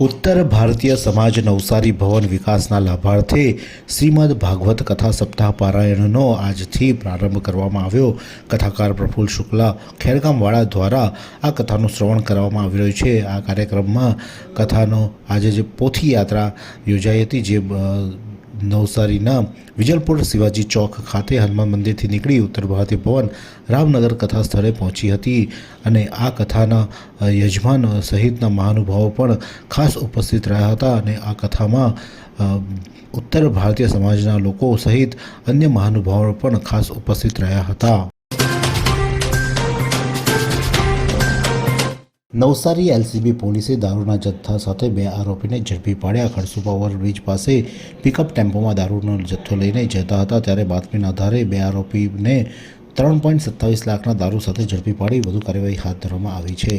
ઉત્તર ભારતીય સમાજ નવસારી ભવન વિકાસના લાભાર્થે શ્રીમદ ભાગવત કથા સપ્તાહ પારાયણનો આજથી પ્રારંભ કરવામાં આવ્યો. કથાકાર પ્રફુલ્લ શુક્લા ખેરગામવાળા દ્વારા આ કથાનું શ્રવણ કરવામાં આવી રહ્યું છે. આ કાર્યક્રમમાં કથાનો આજે જે પોથી યાત્રા યોજાઈ હતી, જે નવસારીના વિજલપુર શિવાજી ચોક ખાતે હનુમાન મંદિરથી નીકળી ઉત્તર ભારતીય ભવન રામનગર કથા સ્થળે પહોંચી હતી અને આ કથાના યજમાન સહિતના મહાનુભાવો પણ ખાસ ઉપસ્થિત રહ્યા હતા અને આ કથામાં ઉત્તર ભારતીય સમાજના લોકો સહિત અન્ય મહાનુભાવો પણ ખાસ ઉપસ્થિત રહ્યા હતા. નવસારી એલસીબી પોલીસે દારૂના જથ્થા સાથે બે આરોપીને ઝડપી પાડ્યા. ખડસુપા ઓવરબ્રિજ પાસે પિકઅપ ટેમ્પોમાં દારૂનો જથ્થો લઈને જતા હતા ત્યારે બાતમીના આધારે બે આરોપીને ત્રણ પોઈન્ટ સત્તાવીસ લાખના દારૂ સાથે ઝડપી પાડી વધુ કાર્યવાહી હાથ ધરવામાં આવી છે.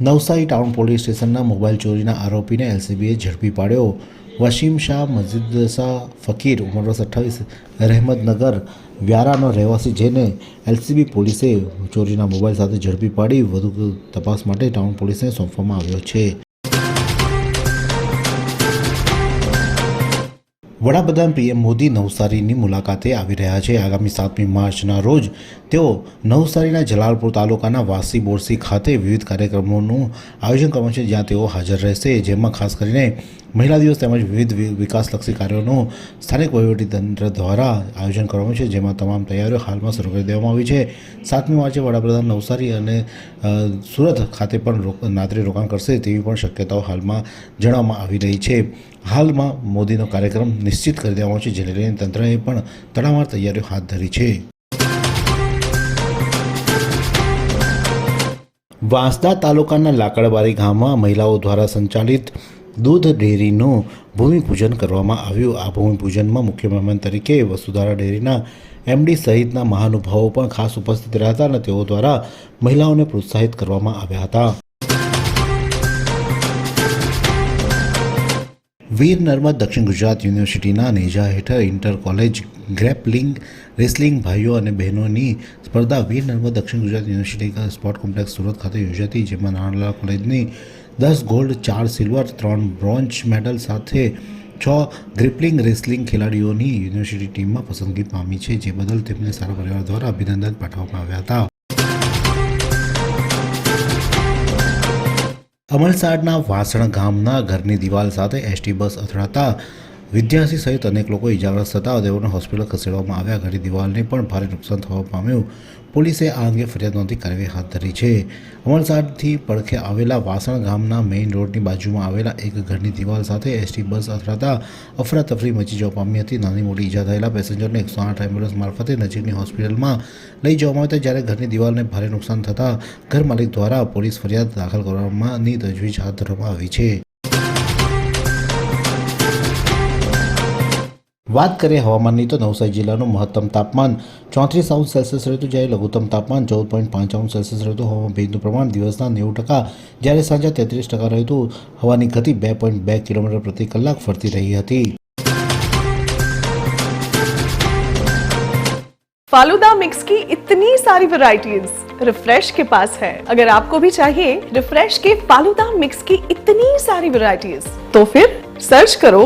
નવસારી ટાઉન પોલીસ સ્ટેશનના મોબાઈલ ચોરીના આરોપીને એલસીબીએ ઝડપી પાડ્યો. વસીમ શાહ મસ્જિદસા ફકીર ઉંમર વર્ષ અઠ્ઠાવીસ રહેમતનગર વ્યારાનો રહેવાસી જેને એલસીબી પોલીસે ચોરીના મોબાઈલ સાથે ઝડપી પાડી વધુ તપાસ માટે ટાઉન પોલીસને સોંપવામાં આવ્યો છે. વડાપ્રધાન પીએમ મોદી નવસારીની મુલાકાતે આવી રહ્યા છે. આગામી સાતમી માર્ચના રોજ તેઓ નવસારીના જલાલપુર તાલુકાના વાસી બોરસી ખાતે વિવિધ કાર્યક્રમોનું આયોજન કરવામાં છે, જ્યાં તેઓ હાજર રહેશે. જેમાં ખાસ કરીને મહિલા દિવસ તેમજ વિવિધ વિકાસલક્ષી કાર્યોનું સ્થાનિક વહીવટીતંત્ર દ્વારા આયોજન કરવામાં છે, જેમાં તમામ તૈયારીઓ હાલમાં શરૂ કરી દેવામાં આવી છે. સાતમી માર્ચે વડાપ્રધાન નવસારી અને સુરત ખાતે પણ રો- રોકાણ કરશે તેવી પણ શક્યતાઓ હાલમાં જણાવવામાં આવી રહી છે. હાલમાં મોદીનો કાર્યક્રમ નિશ્ચિત કરી દેવામાં છે, જેને લઈને તંત્રએ પણ તડામાર તૈયારીઓ હાથ ધરી છે. વાંસદા તાલુકાના લાકડબારી ગામમાં મહિલાઓ દ્વારા સંચાલિત દૂધ ડેરીનું ભૂમિપૂજન કરવામાં આવ્યું. આ ભૂમિપૂજનમાં મુખ્ય મહેમાન તરીકે વસુધારા ડેરીના એમડી સહિતના મહાનુભાવો પણ ખાસ ઉપસ્થિત રહ્યા હતા અને તેઓ દ્વારા મહિલાઓને પ્રોત્સાહિત કરવામાં આવ્યા હતા. વીર નર્મદ દક્ષિણ ગુજરાત યુનિવર્સિટીના નેજા હેઠળ ઇન્ટર કોલેજ ગ્રેપલિંગ રેસલિંગ ભાઈઓ અને બહેનોની સ્પર્ધા Veer Narmad Dakshin Gujarat university sport complex Surat ખાતે યોજાતી જેમાં નાણાલાલ કોલેજની દસ ગોલ્ડ, ચાર સિલ્વર, ત્રણ બ્રોન્ઝ મેડલ સાથે છ ગ્રિપલિંગ રેસલિંગ ખેલાડીઓની યુનિવર્સિટી ટીમમાં પસંદગી પામી છે, જે બદલ તેમને સારા પરિવાર દ્વારા અભિનંદન પાઠવવામાં આવ્યા હતા. અમલસાડના વાસણ ગામના ઘરની દિવાલ સાથે એસટી બસ અથડાતા વિદ્યાર્થી સહિત અનેક લોકો ઇજાગ્રસ્ત થતા તેઓને હોસ્પિટલ ખસેડવામાં આવ્યા. ઘરની દિવાલને પણ ભારે નુકસાન થવા પામ્યું. પોલીસે આ અંગે ફરિયાદ નોંધી કાર્યવાહી હાથ ધરી છે. અમલસાડથી પડખે આવેલા વાસણ ગામના મેઇન રોડની બાજુમાં આવેલા એક ઘરની દિવાલ સાથે એસટી બસ અથડાતા અફરાતફરી મચી જવા પામી હતી. નાની મોટી ઈજા થયેલા પેસેન્જરને એકસો આઠ એમ્બ્યુલન્સ મારફતે નજીકની હોસ્પિટલમાં લઈ જવામાં આવ્યા જ્યારે ઘરની દિવાલને ભારે નુકસાન થતાં ઘર માલિક દ્વારાપોલીસ ફરિયાદ દાખલ કરવામાંની તજવીજ હાથ ધરવામાં આવી છે. વાત કરીએ હવામાનની તો નવસારી જિલ્લાનું મહત્તમ તાપમાન ચોત્રીસ અંશ સેલ્સિયસ રહેતું જ્યારે લઘુત્તમ તાપમાન ચૌદ પોઈન્ટ પાંચ અંશ સેલ્સિયસ રહેતું હવામાં ભેજનું પ્રમાણ દિવસના નેવું ટકા જ્યારે સાંજે તેત્રીસ ટકા રહેતું હવાની ગતિ બે પોઈન્ટ બે કિલોમીટર પ્રતિ કલાક ફરતી રહી હતી फालूदा मिक्स की इतनी सारी वैरायटीज रिफ्रेश के पास है अगर आपको भी चाहिए रिफ्रेश के फालूदा मिक्स की इतनी सारी वैरायटीज तो फिर सर्च करो